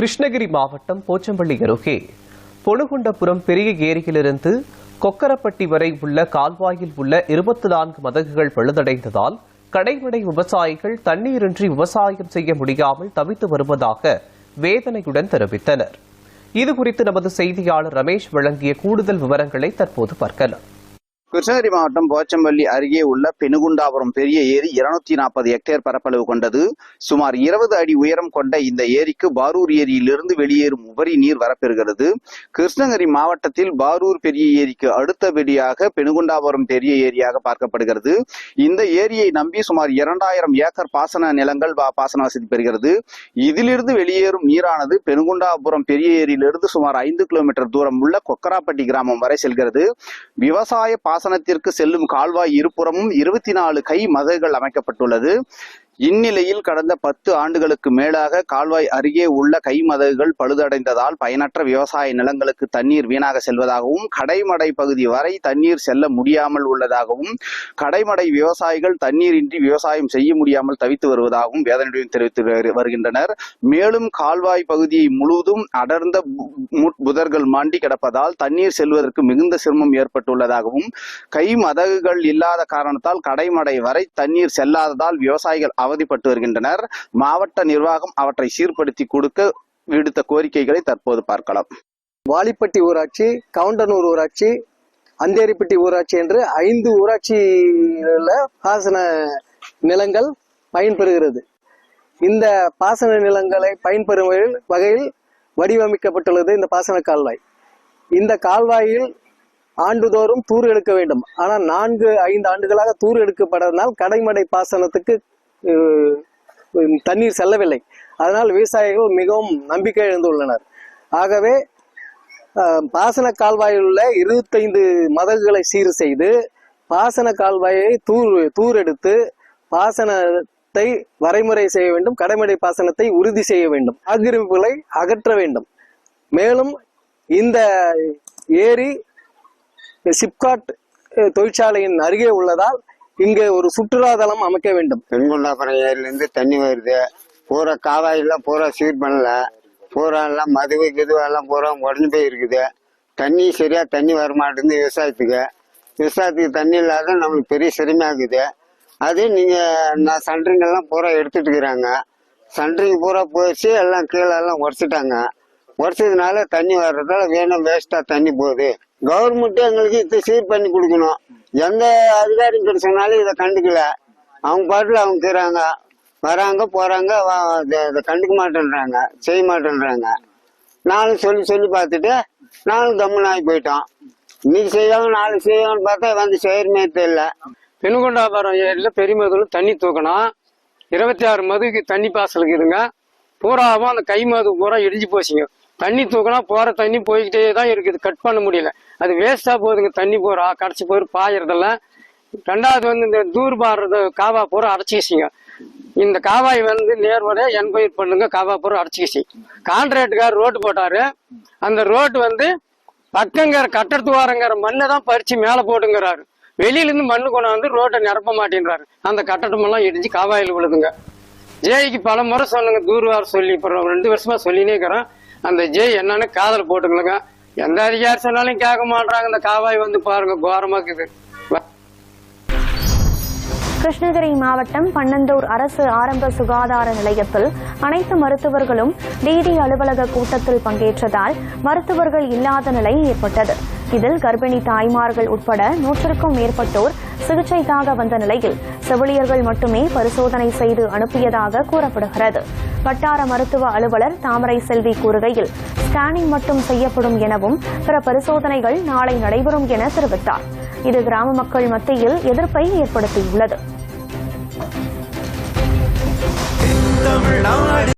கிருஷ்ணகிரி மாவட்டம் போச்சம்பள்ளி அருகே. பொணுகுண்டபுரம் பெரிய ஏரியிலிருந்து கொக்கரப்பட்டி வரை உள்ள கால்வாயில் உள்ள இருபத்தி நான்கு மதகுகள் பழுதடைந்ததால் கடைமடை விவசாயிகள் தண்ணீரின்றி விவசாயம் செய்ய முடியாமல் தவித்து வருவதாக வேதனையுடன் தெரிவித்தனர். இதுகுறித்து நமது செய்தியாளர் ரமேஷ் வழங்கிய கூடுதல் விவரங்களை தற்போது பார்க்கலாம். கிருஷ்ணகிரி மாவட்டம் போச்சம்பள்ளி அருகே உள்ள பெனுகுண்டாபுரம் பெரிய ஏரி இருநூத்தி நாற்பது ஹெக்டேர் பரப்பளவு கொண்டது. சுமார் இருபது அடி உயரம் கொண்ட இந்த ஏரிக்கு பாரூர் ஏரியிலிருந்து வெளியேறும் உபரி நீர் வரப்பெறுகிறது. கிருஷ்ணகிரி மாவட்டத்தில் பாரூர் பெரிய ஏரிக்கு அடுத்தபடியாக பெனுகுண்டாபுரம் பெரிய ஏரியாக பார்க்கப்படுகிறது. இந்த ஏரியை நம்பி சுமார் இரண்டாயிரம் ஏக்கர் பாசன நிலங்கள் பாசன வசதி பெறுகிறது. இதிலிருந்து வெளியேறும் நீரானது பெனுகுண்டாபுரம் பெரிய ஏரியிலிருந்து சுமார் ஐந்து கிலோமீட்டர் தூரம் உள்ள கொக்கராப்பட்டி கிராமம் வரை செல்கிறது. விவசாய பாசனத்திற்கு செல்லும் கால்வாய் இருபுறமும் இருபத்தி நாலு கை மதகுகள் அமைக்கப்பட்டுள்ளது. இந்நிலையில் கடந்த பத்து ஆண்டுகளுக்கு மேலாக கால்வாய் அருகே உள்ள கைமதகுகள் பழுதடைந்ததால் பயனற்ற விவசாய நிலங்களுக்கு தண்ணீர் வீணாக செல்வதாகவும் கடைமடை பகுதி வரை தண்ணீர் செல்ல முடியாமல் உள்ளதாகவும் கடைமடை விவசாயிகள் தண்ணீரின்றி விவசாயம் செய்ய முடியாமல் தவித்து வருவதாகவும் வேதனையுடன் தெரிவித்து வருகின்றனர். மேலும் கால்வாய் பகுதியை முழுவதும் அடர்ந்த பு- புதர்கள் மாண்டி கிடப்பதால் தண்ணீர் செல்வதற்கு மிகுந்த சிரமம் ஏற்பட்டுள்ளதாகவும் கை மதகுகள் இல்லாத காரணத்தால் கடைமடை வரை தண்ணீர் செல்லாததால் விவசாயிகள் அவதிப்பட்டு வருகின்றனர். மாவட்ட நிர்வாகம் அவற்றை சீர்படுத்தி கொடுக்க விடுத்த கோரிக்கைகளை தற்போது பார்க்கலாம். வாலிப்பட்டி ஊராட்சி கவுண்டனூர் ஊராட்சி அந்தேரிப்பட்டி ஊராட்சி என்று ஐந்து ஊராட்சியில பாசன நிலங்கள் பயன்பெறுகிறது. இந்த பாசன நிலங்களை பயன்பெறும் வகையில் வடிவமைக்கப்பட்டுள்ளது இந்த பாசன கால்வாய். இந்த கால்வாயில் ஆண்டுதோறும் தூர் எடுக்க வேண்டும். ஆனால் நான்கு ஐந்து ஆண்டுகளாக தூர் எடுக்கப்படாதனால் கடைமடை பாசனத்துக்கு தண்ணீர் செல்லவில்லை. அதனால் விவசாயிகள் மிகவும் நம்பிக்கை இழந்துள்ளனர். ஆகவே பாசன கால்வாயில் உள்ள இருபத்தைந்து மதகுகளை சீர் செய்து பாசன கால்வாயை தூர் தூர் எடுத்து பாசனத்தை வரைமுறை செய்ய வேண்டும் கடைமடை பாசனத்தை உறுதி செய்ய வேண்டும் ஆக்கிரமிப்புகளை அகற்ற வேண்டும். மேலும் இந்த ஏரி சிப்காட் தொழிற்சாலையின் அருகே உள்ளதால் இங்கே ஒரு சுற்றுலாதலம் அமைக்க வேண்டும். பெண்குண்டாபுரம் ஏரியிலேருந்து தண்ணி வருது. பூரா காவாயெல்லாம் பூரா சீர் பண்ணல. பூரா எல்லாம் மதுவு கிதுவு எல்லாம் பூரா உடஞ்சு போய் இருக்குது தண்ணி சரியா தண்ணி வரமாட்டேங்குது விவசாயத்துக்கு. விவசாயத்துக்கு தண்ணி இல்லாத நம்மளுக்கு பெரிய சிரமமாகுது. அது நீங்கள் நான் சன்ட்ரிங் பூரா எடுத்துட்டு இருக்கிறாங்க சன்ட்ரிங் பூரா போயிடுச்சு எல்லாம் கீழே எல்லாம் உடச்சிட்டாங்க. உடச்சதுனால தண்ணி வர்றதால வேணும் வேஸ்ட்டாக தண்ணி போகுது. கவர்மெண்ட் எங்களுக்கு இதை சீர் பண்ணி கொடுக்கணும். எந்த அதிகாரியும் கிட்ட சொன்னாலும் இதை கண்டுக்கல. அவங்க பாட்டுல அவங்க இருக்கிறாங்க வராங்க போறாங்க வா- கண்டுக்க மாட்டேன்றாங்க செய்ய மாட்டேன்றாங்க. நானும் சொல்லி சொல்லி பார்த்துட்டு நானும் கம்முன்னு ஆகி போயிட்டோம். இன்னைக்கு செய்வாங்க நாளைக்கு செய்வாங்கன்னு பார்த்தா வந்து செய்யறமே தெரியல. பெணுகொண்டாபுரம் ஏரியில் பெரிய மதுவில் தண்ணி தூக்கணும் இருபத்தி ஆறு மதுக்கு தண்ணி பாசலுக்கு இருங்க பூராவும் அந்த கை மது பூரா இடிஞ்சு போச்சுங்க. தண்ணி தூக்கினா போற தண்ணி போய்கிட்டே தான் இருக்குது. கட் பண்ண முடியல. அது வேஸ்டா போகுதுங்க. தண்ணி போறா கடைசி போயிரு பாயறதெல்லாம். ரெண்டாவது வந்து இந்த தூர் பாடுறது காவா போற அடைச்சிக்கிச்சிங்க இந்த காவாய் வந்து நேர்வரையா என்கொயர் பண்ணுங்க. காவா போற அடைச்சிக்கிச்சி கான்ட்ராக்டுக்கார் ரோட்டு போட்டாரு. அந்த ரோட்டு வந்து பக்கங்கிற கட்டத்து வாரங்கிற மண்ணை தான் பறிச்சு மேலே போட்டுங்கிறாரு. வெளியிலேருந்து மண்ணு கொண்டாந்து ரோட்டை நிரப்ப மாட்டேன்றாரு. அந்த கட்டடம் எல்லாம் இடிஞ்சு காவாயில் விழுதுங்க. ஜேய்க்கு பல முறை சொன்னங்க தூர்வார் சொல்லி இப்போ ரெண்டு வருஷமா சொல்லினே இருக்கிறோம் அந்த ஜெய் என்னன்னு காதல் போட்டுங்களேங்க எந்த அதிகாரி சொன்னாலும் கேட்க மாட்றாங்க. இந்த காவாய் வந்து பாருங்க கோரமாக்குது கிருஷ்ணகிரி மாவட்டம் பன்னந்தூர் அரசு ஆரம்ப சுகாதார நிலையத்தில் அனைத்து மருத்துவர்களும் டிடி அலுவலக கூட்டத்தில் பங்கேற்றதால் மருத்துவர்கள் இல்லாத நிலை ஏற்பட்டது. இதில் கர்ப்பிணி தாய்மார்கள் உட்பட நூற்றுக்கும் மேற்பட்டோர் சிகிச்சைக்காக வந்த நிலையில் செவிலியர்கள் மட்டுமே பரிசோதனை செய்து அனுப்பியதாக கூறப்படுகிறது. வட்டார மருத்துவ அலுவலர் தாமரை செல்வி கூறுகையில் ஸ்கேனிங் மட்டும் செய்யப்படும் எனவும் பிற பரிசோதனைகள் நாளை நடைபெறும் என தெரிவித்தார். இது கிராம மக்கள் மத்தியில் எதிர்ப்பை ஏற்படுத்தியுள்ளது.